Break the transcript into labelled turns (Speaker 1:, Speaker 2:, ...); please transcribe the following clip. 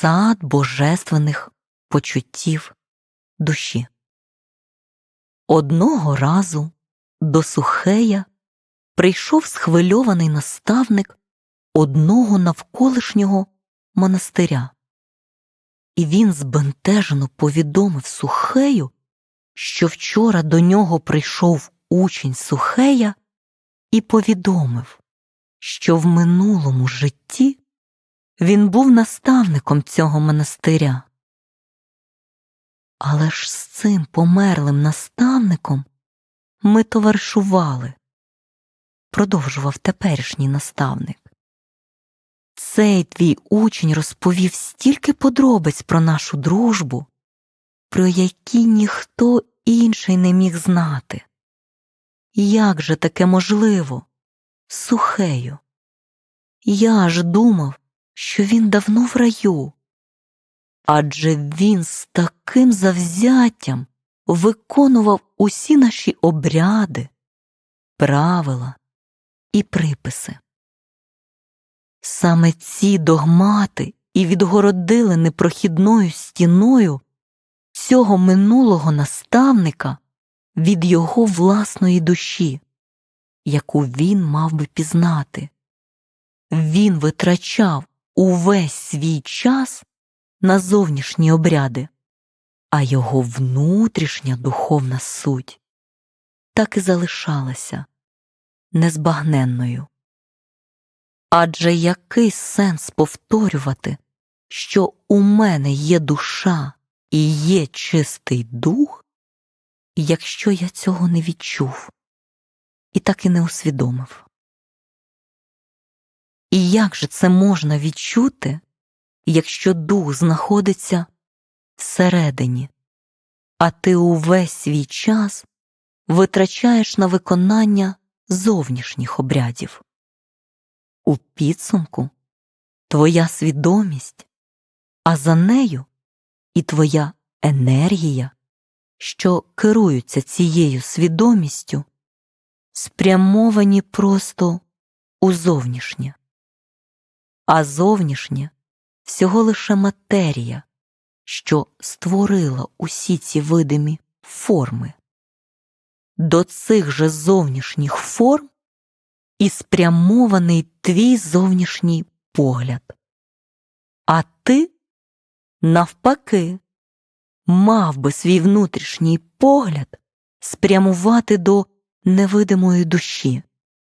Speaker 1: сад божественних почуттів душі. Одного разу до Сухея прийшов схвильований наставник одного навколишнього монастиря, і він збентежено повідомив Сухею, що вчора до нього прийшов учень Сухея і повідомив, що в минулому житті він був наставником цього монастиря. Але ж з цим померлим наставником ми товаришували, продовжував теперішній наставник. Цей твій учень розповів стільки подробиць про нашу дружбу, про які ніхто інший не міг знати. Як же таке можливо? Сухею. Я ж думав, що він давно в раю, адже він з таким завзяттям виконував усі наші обряди, правила і приписи. Саме ці догмати і відгородили непрохідною стіною цього минулого наставника від його власної душі, яку він мав би пізнати. Він витрачав увесь свій час на зовнішні обряди, а його внутрішня духовна суть так і залишалася незбагненною. Адже який сенс повторювати, що у мене є душа і є чистий дух, якщо я цього не відчув і так і не усвідомив? І як же це можна відчути, якщо дух знаходиться всередині, а ти увесь свій час витрачаєш на виконання зовнішніх обрядів? У підсумку твоя свідомість, а за нею і твоя енергія, що керуються цією свідомістю, спрямовані просто у зовнішнє а зовнішнє всього лише матерія, що створила усі ці видимі форми. До цих же зовнішніх форм і спрямований твій зовнішній погляд. А ти, навпаки, мав би свій внутрішній погляд спрямувати до невидимої душі.